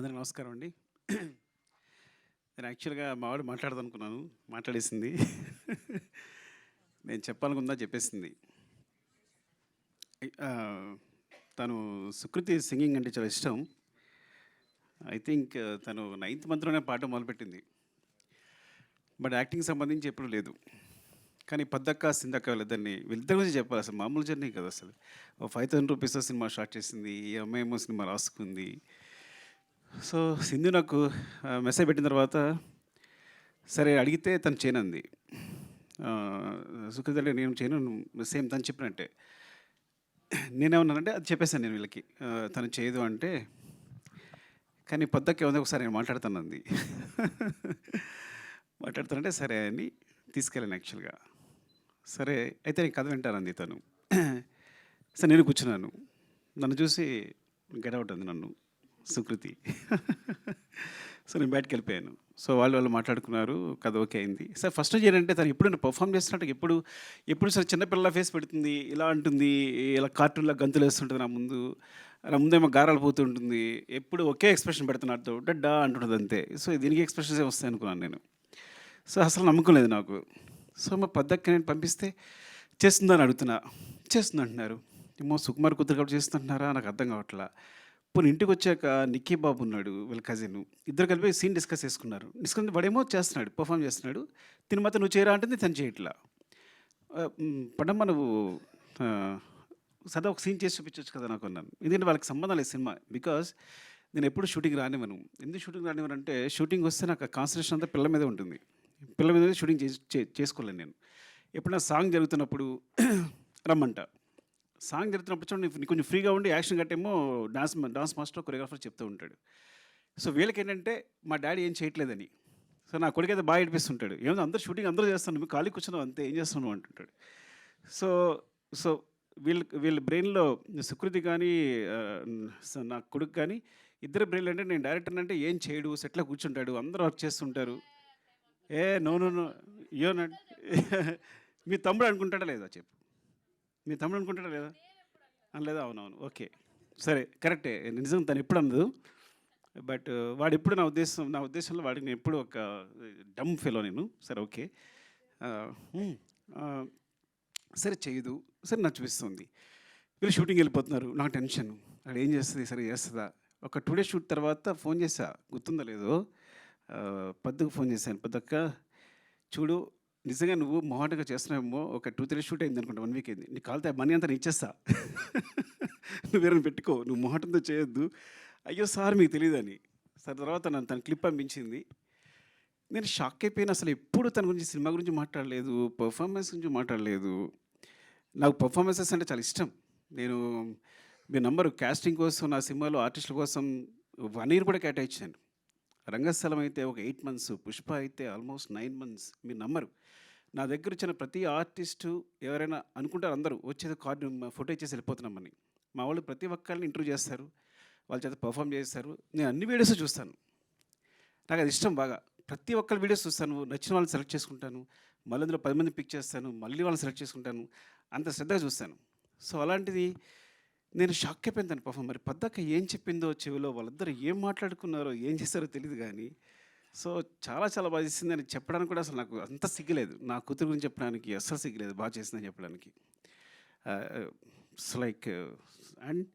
అందరికి నమస్కారం అండి. నేను యాక్చువల్గా మావాడు మాట్లాడదనుకున్నాను మాట్లాడేసింది. నేను చెప్పాలనుకుందా చెప్పేసింది. తను సుకృతి సింగింగ్ అంటే చాలా ఇష్టం. ఐ థింక్ తను నైన్త్ మంత్లోనే పాట మొదలుపెట్టింది. బట్ యాక్టింగ్ సంబంధించి ఎప్పుడు లేదు. కానీ పద్దక్క సిందక్క వీళ్ళిద్దరిని వీళ్ళిద్దరి గురించి చెప్పాలి అసలు మామూలు జర్నీ కదా అసలు. ఓ five thousand rupees cinema start చేసింది ఈ అమ్మాయి ఏమో సినిమా రాసుకుంది. సో సింధు నాకు మెసేజ్ పెట్టిన తర్వాత సరే అడిగితే తను చేయనంది. సుఖిత నేను చేయను సేమ్ తను చెప్పినట్టే. నేనేమన్నానంటే అది చెప్పేశాను నేను వీళ్ళకి. తను చేయదు అంటే కానీ పొద్దుకే ఉంది ఒకసారి నేను మాట్లాడుతానంది. మాట్లాడుతానంటే సరే అని తీసుకెళ్ళాను యాక్చువల్గా. సరే అయితే నేను కథ వింటానంది తను. సరే నేను కూర్చున్నాను. నన్ను చూసి గెట్ అవుట్ అంది నన్ను. సుకృతి. సో నేను బయటకు వెళ్ళిపోయాను. సో వాళ్ళు వాళ్ళు మాట్లాడుకున్నారు కథ ఓకే అయింది. సార్ ఫస్ట్ నుంచి ఏంటంటే తను ఎప్పుడు పర్ఫామ్ చేస్తున్నట్టు ఎప్పుడు ఎప్పుడు సార్ చిన్నపిల్లల ఫేస్ పెడుతుంది ఇలా అంటుంది ఇలా కార్టూన్లో గంతులు వేస్తుంటుంది నా ముందు నా ముందేమో గారాలు పోతుంటుంది ఎప్పుడు ఒకే ఎక్స్ప్రెషన్ పెడుతున్నట్టు డడ్డా అంటుంటుంది అంతే. సో దీనికి ఎక్స్ప్రెషన్స్ వస్తాయి అనుకున్నాను నేను. సో అసలు నమ్మకం లేదు నాకు. సో మా పద్దక్క నేను పంపిస్తే చేస్తుందని అడుగుతున్నా. చేస్తుంది అంటున్నారు ఏమో సుకుమార్ కూతురు కాబట్టి చేస్తుంటున్నారా నాకు అర్థం కావట్లా. పోనీ ఇంటికి వచ్చాక నిక్కీ బాబు ఉన్నాడు వీళ్ళ కజిన్ ఇద్దరు కలిపి సీన్ డిస్కస్ చేసుకున్నారు. డిస్కస్ వాడేమో చేస్తున్నాడు పర్ఫామ్ చేస్తున్నాడు. తిని మాత్రం నువ్వు చేయరా అంటే తను చేయట్లా. ఆ, పడమ్మ నువ్వు సదా ఒక సీన్ చేసి చూపించవచ్చు కదా నాకు అన్నాను. ఎందుకంటే వాళ్ళకి సంబంధం లేదు సినిమా. బికాస్ నేను ఎప్పుడు షూటింగ్ రానివ్వను. ఎందుకు షూటింగ్ రానివ్వను అంటే షూటింగ్ వస్తే నాకు కాన్సన్ట్రేషన్ అంతా పిల్లల మీద ఉంటుంది. పిల్లల మీద షూటింగ్ చే- చేసుకోలేను నేను. ఎప్పుడైనా సాంగ్ జరుగుతున్నప్పుడు రమ్మంట. సాంగ్ జరుగుతున్నప్పుడు చూడండి కొంచెం ఫ్రీగా ఉండి యాక్షన్ గట్టేమో డాన్స్ డాన్స్ మాస్టర్ కొరియోగ్రాఫర్ చెప్తూ ఉంటాడు. సో వీళ్ళకి ఏంటంటే మా డాడీ ఏం చేయట్లేదని. సో నా కొడుకు అయితే బాగా ఏడిపిస్తుంటాడు. ఏమో అందరూ షూటింగ్ అందరూ చేస్తాను మేము ఖాళీ కూర్చున్నావు అంతే ఏం చేస్తున్నావు? అంటుంటాడు. సో సో వీళ్ళ వీళ్ళ బ్రెయిన్లో సుకృతి కానీ నా కొడుకు కానీ ఇద్దరు బ్రెయిన్లు అంటే నేను డైరెక్టర్ అంటే ఏం చేయడు సెట్లో కూర్చుంటాడు అందరూ వర్క్ చేస్తుంటారు. ఏ నో నో నో యోన మీ తమ్ముడు అనుకుంటాడా లేదా చెప్పు. మీ తమ్ముడు అనుకుంటాడా లేదా? అనలేదా అవునవును. ఓకే. సరే కరెక్టే. నిజం తను ఎప్పుడు అనదు. బట్ వాడు ఎప్పుడు నా ఉద్దేశం నా ఉద్దేశంలో వాడికి నేను ఎప్పుడు ఒక డమ్ ఫెలో నేను. సరే ఓకే. సరే చేయదు. సరే నాకు చూపిస్తుంది. వీళ్ళు షూటింగ్ వెళ్ళిపోతున్నారు. నాకు టెన్షన్. అక్కడ ఏం చేస్తుంది? సరే చేస్తుందా? ఒక టూ డేస్ షూట్ తర్వాత ఫోన్ చేసా గుర్తుందో లేదో? పెద్దకు ఫోన్ చేశాను. పెద్దక్క చూడు నిజంగా నువ్వు మొహాటగా చేస్తున్నావేమో ఒక టూ త్రీ షూట్ అయింది అనుకుంటా వన్ వీక్ అయింది. నీకు కాలితే మనీ అంతా ఇచ్చేస్తా. నువ్వేమైనా పెట్టుకో నువ్వు మొహటంతో చేయొద్దు. అయ్యో సార్ మీకు తెలియదని సార్ తర్వాత నన్ను తన క్లిప్ పంపించింది. నేను షాక్ అయిపోయిన. అసలు ఎప్పుడు తన గురించి సినిమా గురించి మాట్లాడలేదు పర్ఫార్మెన్స్ గురించి మాట్లాడలేదు. నాకు పర్ఫార్మెన్సెస్ అంటే చాలా ఇష్టం. నేను మీ నంబరు క్యాస్టింగ్ కోసం నా సినిమాలో ఆర్టిస్టుల కోసం వన్ ఇయర్ కూడా కేటాయించాను. రంగస్థలం అయితే ఒక ఎయిట్ మంత్స్ పుష్ప అయితే ఆల్మోస్ట్ నైన్ మంత్స్ మీ నంబరు నా దగ్గర వచ్చిన ప్రతి ఆర్టిస్టు ఎవరైనా అనుకుంటారు అందరూ వచ్చేది కార్డు ఫోటో ఇచ్చేసి వెళ్ళిపోతున్నామని మా వాళ్ళు ప్రతి ఒక్కరిని ఇంటర్వ్యూ చేస్తారు వాళ్ళ చేత పర్ఫామ్ చేస్తారు. నేను అన్ని వీడియోస్ చూస్తాను. నాకు అది ఇష్టం బాగా. ప్రతి ఒక్కరి వీడియోస్ చూస్తాను. నచ్చిన వాళ్ళని సెలెక్ట్ చేసుకుంటాను. మళ్ళీ అందులో పది మంది పిక్ చేస్తాను. మళ్ళీ వాళ్ళని సెలెక్ట్ చేసుకుంటాను. అంత శ్రద్ధగా చూస్తాను. సో అలాంటిది నేను షాక్ అయిపోయింది దాని పర్ఫామ్. మరి పద్దాక ఏం చెప్పిందో చెవిలో వాళ్ళిద్దరు ఏం మాట్లాడుకున్నారో ఏం చేస్తారో తెలియదు కానీ సో చాలా చాలా బాగా చేసింది అని చెప్పడానికి కూడా అసలు నాకు అంత సిగ్గులేదు. నా కూతురు గురించి చెప్పడానికి అస్సలు సిగ్గులేదు బాగా చేసిందని చెప్పడానికి. It's like and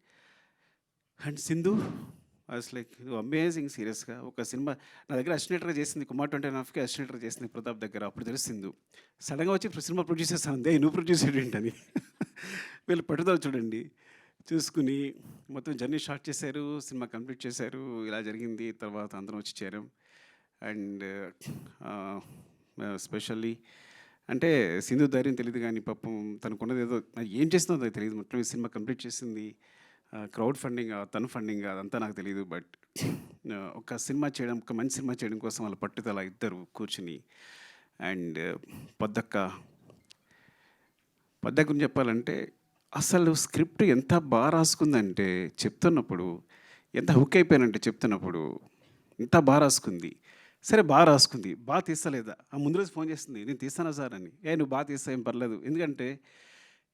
and Sindhu as like amazing సీరియస్గా ఒక సినిమా నా దగ్గర అసినేటర్గా చేసింది కుమార్ ట్వంటీ హాఫ్కి అసినేటర్ చేసింది ప్రతాప్ దగ్గర. అప్పుడు తెలిసింది సడన్గా వచ్చి సినిమా ప్రొడ్యూస్ చేస్తాను నువ్వు ప్రొడ్యూస్ ఏంటని? వీళ్ళు పట్టుదల చూడండి. చూసుకుని మొత్తం జర్నీ షార్ట్ చేశారు సినిమా కంప్లీట్ చేశారు. ఇలా జరిగింది. తర్వాత అందరం వచ్చి చేరాం. అండ్ స్పెషల్లీ అంటే సింధు ధైర్యం తెలియదు కానీ పాపం తనకున్నది ఏదో ఏం చేస్తుందో తెలియదు మొత్తం ఈ సినిమా కంప్లీట్ చేసింది క్రౌడ్ ఫండింగ్ తన ఫండింగ్ అదంతా నాకు తెలియదు బట్ ఒక సినిమా చేయడం ఒక మంచి సినిమా చేయడం కోసం వాళ్ళ పట్టుదల ఇద్దరు కూర్చుని అండ్ పొద్దక్క పద్ద గురించి చెప్పాలంటే అసలు స్క్రిప్ట్ ఎంత బాగా రాసుకుందంటే చెప్తున్నప్పుడు ఎంత హుక్ అయిపోయానంటే చెప్తున్నప్పుడు ఎంత బాగా రాసుకుంది. సరే బాగా రాసుకుంది. బాగా తీస్తలేదా? ఆ ముందు రోజు ఫోన్ చేస్తుంది నేను తీస్తానా సార్? అని. ఏ నువ్వు బాగా తీస్తా ఏం పర్లేదు. ఎందుకంటే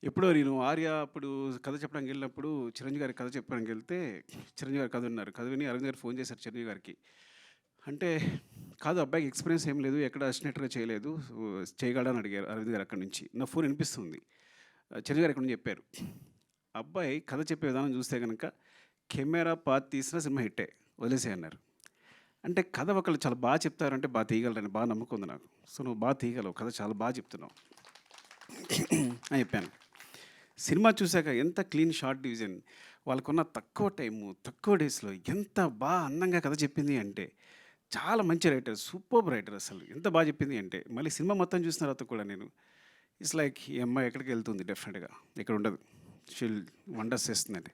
ఎప్పుడో నేను ఆర్య అప్పుడు కథ చెప్పడానికి వెళ్ళినప్పుడు చిరంజీవి గారి కథ చెప్పడానికి వెళ్తే చిరంజీవి గారు కథ ఉన్నారు కథ విని అరవింద్ గారు ఫోన్ చేశారు చిరంజీవి గారికి. అంటే కాదు అబ్బాయికి ఎక్స్పీరియన్స్ ఏం లేదు ఎక్కడ అసినట్టుగా చేయలేదు. చేయగలడని అడిగారు అరవింద్ గారు అక్కడి నుంచి. నా ఫోన్ వినిపిస్తుంది. చిరంజీవి గారు అక్కడ నుంచి చెప్పారు. అబ్బాయి కథ చెప్పే విధానం చూస్తే కనుక కెమెరా పాత్ తీసిన సినిమా హిట్టే వదిలేసే అన్నారు. అంటే కథ ఒకళ్ళు చాలా బాగా చెప్తారంటే బాగా తీయగలరని బాగా నమ్మకం ఉంది నాకు. సో నువ్వు బాగా తీయగలవు. కథ చాలా బాగా చెప్తున్నావు. అని చెప్పాను. సినిమా చూశాక ఎంత క్లీన్ షార్ట్ డివిజన్ వాళ్ళకున్న తక్కువ టైము తక్కువ డేస్లో ఎంత బాగా అందంగా కథ చెప్పింది అంటే చాలా మంచి రైటర్ సూపర్ రైటర్ అసలు. ఎంత బాగా చెప్పింది అంటే మళ్ళీ సినిమా మొత్తం చూసిన తర్వాత కూడా నేను ఇట్స్ లైక్ ఈ అమ్మాయి ఎక్కడికి వెళ్తుంది డెఫినెట్గా ఇక్కడ ఉండదు. షీల్ వండర్స్ చేస్తుందండి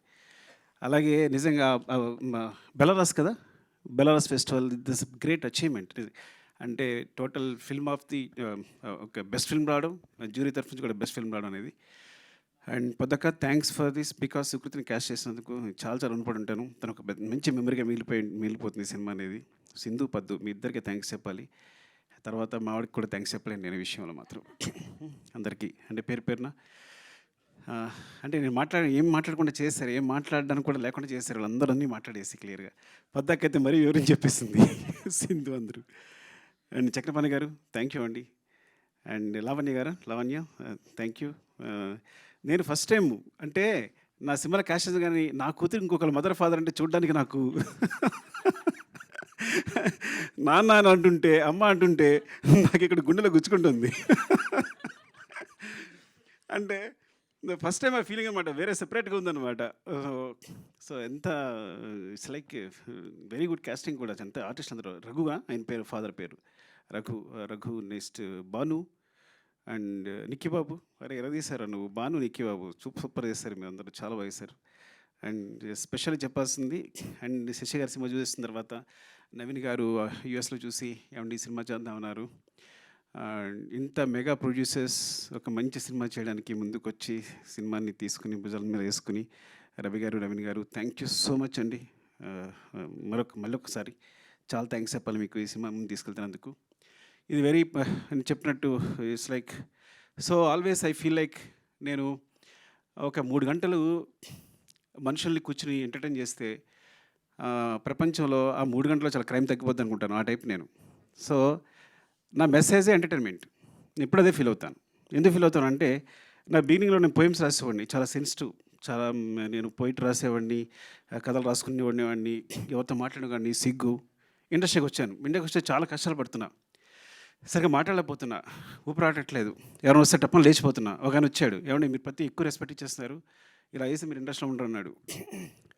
అలాగే నిజంగా బెలరస్ కదా? Belarus festival this great achievement. అంటే టోటల్ ఫిల్మ్ ఆఫ్ ది ఒక బెస్ట్ ఫిల్మ్ రావడం జ్యూరీ తరఫు నుంచి కూడా బెస్ట్ ఫిల్మ్ రావడం అనేది. అండ్ పొద్దుక థ్యాంక్స్ ఫర్ దిస్ బికాస్ సుకృతిని క్యాష్ చేసినందుకు చాలా చాలా రుణపడి ఉంటాను. తను ఒక పెద్ద- మంచి మెమరీగా మిగిలిపోయి మిగిలిపోతుంది సినిమా అనేది. సింధు పద్దు మీ ఇద్దరికి థ్యాంక్స్ చెప్పాలి. తర్వాత మా వాడికి కూడా థ్యాంక్స్ చెప్పలేను నేను విషయంలో మాత్రం. అందరికీ అంటే పేరు పేరున అంటే నేను మాట్లాడ ఏం మాట్లాడకుండా చేస్తారు ఏం మాట్లాడడానికి కూడా లేకుండా చేస్తారు వాళ్ళందరూ అన్నీ మాట్లాడేసి క్లియర్గా. పద్దాకైతే మరీ వివరించి చెప్పేసింది సింధు అందరూ. And Chakrapani garu thank you అండి. And Lavanya garu Lavanya thank you నేను ఫస్ట్ టైం అంటే నా సినిమాల క్యాష్ కానీ నా కూతురు ఇంకొకరు మదర్ ఫాదర్ అంటే చూడడానికి నాకు నాన్న అని అంటుంటే అమ్మ అంటుంటే నాకు ఇక్కడ గుండెలో గుచ్చుకుంటుంది. అంటే ఫస్ట్ టైం ఆ ఫీలింగ్ అనమాట వేరే సెపరేట్గా ఉందన్నమాట. సో ఎంత it's like very good casting కూడా. ఎంత ఆర్టిస్ట్ అందరూ. రఘుగా ఆయన పేరు ఫాదర్ పేరు. రఘు రఘు నెక్స్ట్ భాను అండ్ నిక్కి బాబు అరే ఎరదీశారు నువ్వు? బాను నిక్కి బాబు సూపర్ సూపర్ చేశారు మీ అందరూ. చాలా బాగా చేశారు అండ్ స్పెషల్ చెప్పాల్సింది అండ్ శశి గారి సినిమా చూసిన తర్వాత నవీన్ గారు యుఎస్లో చూసి ఏమండి ఈ సినిమా చేద్దామన్నారు? ఇంత మెగా ప్రొడ్యూసర్స్ ఒక మంచి సినిమా చేయడానికి ముందుకొచ్చి సినిమాని తీసుకుని భుజాల మీద వేసుకుని రవి గారు రవిని గారు థ్యాంక్ యూ సో మచ్ అండి. మరొక మళ్ళొకసారి చాలా థ్యాంక్స్ చెప్పాలి మీకు ఈ సినిమా ముందు తీసుకెళ్తున్నందుకు. ఇది వెరీ అని చెప్పినట్టు it's like so always I feel like నేను ఒక మూడు గంటలు మనుషుల్ని కూర్చుని ఎంటర్టైన్ చేస్తే ప్రపంచంలో ఆ మూడు గంటలో చాలా క్రైమ్ తగ్గిపోద్ది అనుకుంటాను ఆ టైప్ నేను. సో నా మెసేజే ఎంటర్టైన్మెంట్. ఇప్పుడు అదే ఫీల్ అవుతాను. ఎందుకు ఫీల్ అవుతాను అంటే నా బిగినింగ్లో నేను పోయిమ్స్ రాసేవాడిని. చాలా సెన్సిటివ్ చాలా నేను పోయిట్ రాసేవాడిని కథలు రాసుకునేవాడిని ఎవరితో మాట్లాడేవాడిని సిగ్గు ఇండస్ట్రీకి వచ్చాను. ఇండియాకి వస్తే చాలా కష్టాలు పడుతున్నా. సరిగ్గా మాట్లాడలేకపోతున్నా. ఊపిరాడట్లేదు ఎవరైనా వస్తే టప్పని లేచిపోతున్నా. ఒక ఆయన వచ్చాడు. ఏమండి మీరు ప్రతి ఎక్కువ రెస్పెక్ట్ ఇచ్చేస్తున్నారు. ఇలా వేసి మీరు ఇండస్ట్రీలో ఉండరు అన్నాడు.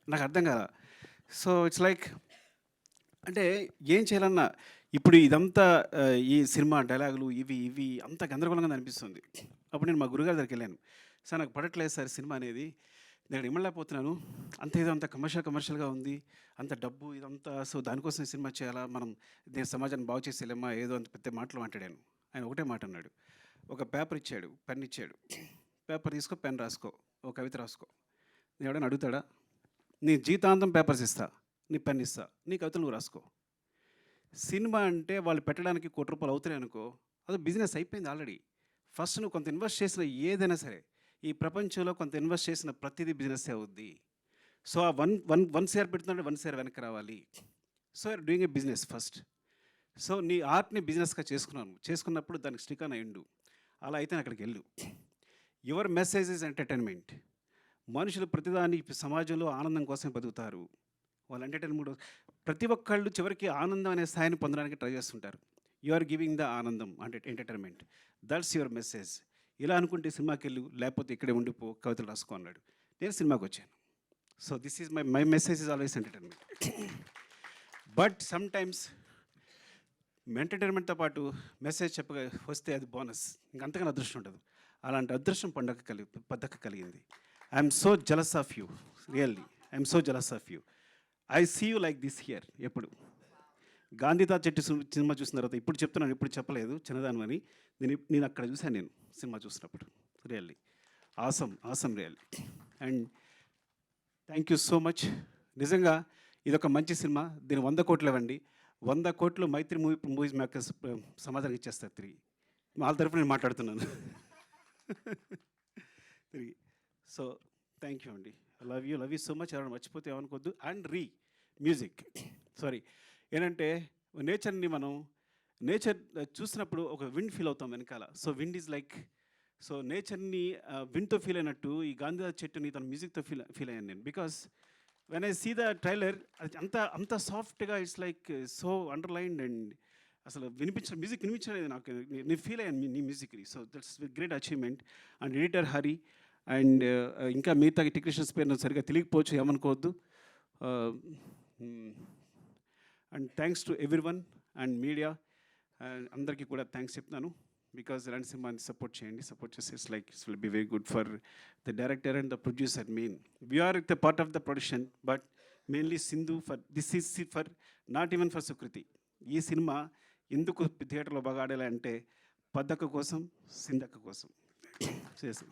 నాకు అర్థం కదా సో ఇట్స్ లైక్ అంటే ఏం చేయాలన్నా ఇప్పుడు ఇదంతా ఈ సినిమా డైలాగులు ఇవి ఇవి అంత గందరగోళంగా అనిపిస్తుంది. అప్పుడు నేను మా గురుగారి దగ్గరికి వెళ్ళాను. సార్ నాకు పడట్లేదు సార్ సినిమా అనేది. నేను ఇమ్మలేకపోతున్నాను అంత ఏదో అంత కమర్షియల్ కమర్షియల్గా ఉంది. అంత డబ్బు ఇదంతా. సో దానికోసం సినిమా చేయాలా? మనం దేని సమాజాన్ని బాగు చేసేలేమా? ఏదో అంత పెద్ద మాటలు మాట్లాడాను. ఆయన ఒకటే మాట అన్నాడు. ఒక పేపర్ ఇచ్చాడు పెన్ ఇచ్చాడు. పేపర్ తీసుకో పెన్ రాసుకో ఒక కవిత రాసుకో. నేను ఎవడైనా అడుగుతాడా? నీ జీతాంతం పేపర్స్ ఇస్తా నీ పెన్ ఇస్తా నీ కవితలు నువ్వు రాసుకో. సినిమా అంటే వాళ్ళు పెట్టడానికి కోటి రూపాయలు అవుతున్నాయి అనుకో అది బిజినెస్ అయిపోయింది ఆల్రెడీ. ఫస్ట్ నువ్వు కొంత ఇన్వెస్ట్ చేసిన ఏదైనా సరే ఈ ప్రపంచంలో కొంత ఇన్వెస్ట్ చేసిన ప్రతిదీ బిజినెస్ అవుద్ది. సో ఆ వన్ వన్ వన్ షేర్ పెడుతున్నాడు వన్ షేర్ వెనక్కి రావాలి. So are doing a business first so నీ ఆర్ట్ని బిజినెస్గా చేసుకున్నాను చేసుకున్నప్పుడు దానికి స్టికాన్ అయ్యిండు అలా అయితే నేను అక్కడికి వెళ్ళు. యువర్ మెసేజ్ ఇస్ ఎంటర్టైన్మెంట్ మనుషులు ప్రతిదాని సమాజంలో ఆనందం కోసం బతుకుతారు. వాళ్ళు ఎంటర్టైన్మెంట్ ప్రతి ఒక్కళ్ళు చివరికి ఆనందం అనే స్థాయిని పొందడానికి ట్రై చేస్తుంటారు. యు ఆర్ గివింగ్ ద ఆనందం అంటే ఎంటర్టైన్మెంట్. That's your message. ఇలా అనుకుంటే సినిమాకి వెళ్ళు లేకపోతే ఇక్కడే ఉండిపో కవితలు రాసుకో అన్నాడు. నేను సినిమాకి వచ్చాను. So this is my my message is always entertainment but sometimes ఎంటర్టైన్మెంట్తో పాటు మెసేజ్ చెప్పగా వస్తే అది బోనస్ ఇంకంతకన్నా అదృష్టం ఉండదు. అలాంటి అదృష్టం పండగ కలిగి పద్ధక కలిగింది. I'm so jealous of you really I'm so jealous of you I see you like this here ఎప్పుడు? గాంధీతా చెట్టు సినిమా చూసిన తర్వాత ఇప్పుడు చెప్తున్నాను ఇప్పుడు చెప్పలేదు చిన్నదాని అని నేను నేను అక్కడ చూశాను నేను సినిమా చూసినప్పుడు really. Awesome awesome really. And thank you so much. నిజంగా ఇదొక మంచి సినిమా దీని వంద కోట్లు ఇవ్వండి. వంద కోట్లు మైత్రి మూవీ మూవీస్ మేకర్స్ సమాధానం ఇచ్చేస్తారు తిరిగి. వాళ్ళ తరఫున నేను మాట్లాడుతున్నాను. తిరిగి. సో థ్యాంక్ యూ అండి. Love you love you so much ఎవరైనా మర్చిపోతే ఏమనుకోద్దు అండ్ రీ మ్యూజిక్ సారీ ఏంటంటే నేచర్ని మనం నేచర్ చూసినప్పుడు ఒక విండ్ ఫీల్ అవుతాం వెనకాల. So wind is like so నేచర్ని విండ్తో ఫీల్ అయినట్టు ఈ గాంధీ చెట్టుని తన మ్యూజిక్తో ఫీల్ ఫీల్ అయ్యాను నేను. Because when I see the trailer అది అంత అంత సాఫ్ట్గా it's like so underlined and అసలు వినిపించిన మ్యూజిక్ వినిపించలేదు నాకు. నేను ఫీల్ అయ్యాను నీ మ్యూజిక్ని so that's great achievement and editor Hari and ఇంకా మిగతా టెక్నీషియన్స్ పేరు నాకు సరిగ్గా తెలియకపోవచ్చు ఏమనుకోవద్దు. And thanks to everyone and media and అందరికీ కూడా థ్యాంక్స్ చెప్తున్నాను. బికాజ్ రణసింహాన్ని సపోర్ట్ చేయండి సపోర్ట్ చేసి it's like it's will be very good for the director and the producer main we are the part of the production but mainly Sindhu for this is for not even for Sukriti ఈ cinema ఎందుకు థియేటర్లో బాగా ఆడాలి అంటే పద్దక్క కోసం సింధక్క కోసం. చేసాం